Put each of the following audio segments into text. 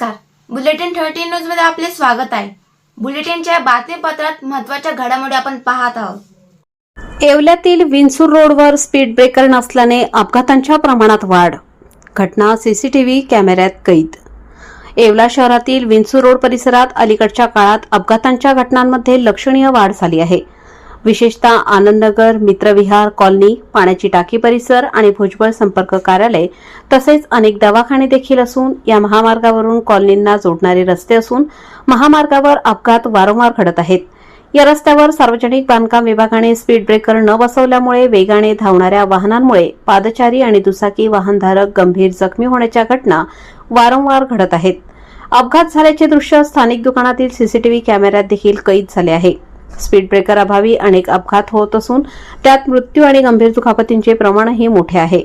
नमस्कार. Bulletin thirteen न्यूजमध्ये आपले स्वागत आहे. बुलेटिनच्या बातमीपत्रात महत्त्वाच्या घडामोडी आपण पाहत आहोत. येवल्यातील विंचूर रोडवर स्पीड ब्रेकर नसल्याने अपघातांच्या प्रमाणात वाढ. घटना सीसीटीव्ही कॅमेऱ्यात कैद. येवला शहरातील विंचूर रोड परिसरात अलीकडच्या काळात अपघातांच्या घटनांमध्ये लक्षणीय वाढ झाली आहे. विशेषतः आनंदनगर मित्रविहार कॉलनी पाण्याची टाकी परिसर आणि भुजबळ संपर्क कार्यालय तसेच अनेक दवाखाने देखील असून या महामार्गावरून कॉलनींना जोडणारे रस्ते असून महामार्गावर अपघात वारंवार घडत आहेत. या रस्त्यावर सार्वजनिक बांधकाम विभागाने स्पीड ब्रेकर न बसवल्यामुळे वेगाने धावणाऱ्या वाहनांमुळे पादचारी आणि दुचाकी वाहनधारक गंभीर जखमी होण्याच्या घटना वारंवार घडत आहेत. अपघात झाल्याचे दृश्य स्थानिक दुकानातील सीसीटीव्ही कॅमेऱ्यात देखील कैद झाले आहे. स्पीड ब्रेकर अभावी अनेक अपघात होत असून त्यात मृत्यू आणि गंभीर दुखापतींचे प्रमाणही मोठे आहे.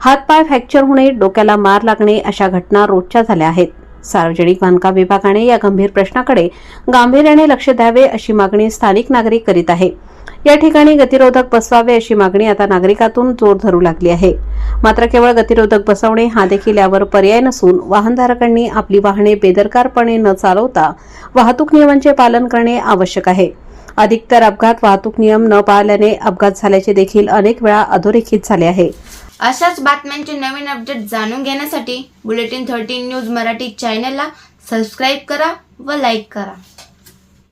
हातपाय फ्रॅक्चर होणे डोक्याला मार लागणे अशा घटना रोजच्या झाल्या आहेत. सार्वजनिक बांधकाम विभागाने या गंभीर प्रश्नाकडे गांभीर्याने लक्ष द्यावे अशी मागणी स्थानिक नागरिक करीत आहे. या ठिकाणी गतिरोधक बसवावे अशी मागणी आता नागरिकातून जोर धरू लागली आहे. मात्र केवळ गतिरोधक बसवणे हा देखील यावर पर्याय नसून वाहनधारकांनी आपली वाहने बेदरकारपणे न चालवता वाहतूक नियमांचे पालन करणे आवश्यक आहे. अधिकतर अपघात वाहतूक नियम न पाळल्याने अपघात झाल्याचे देखील अनेक वेळा अधोरेखित झाले आहे. अशाच बातम्यांचे नवीन अपडेट जाणून घेण्यासाठी बुलेटिन थर्टीन न्यूज मराठी चॅनलला सबस्क्राईब करा व लाईक करा.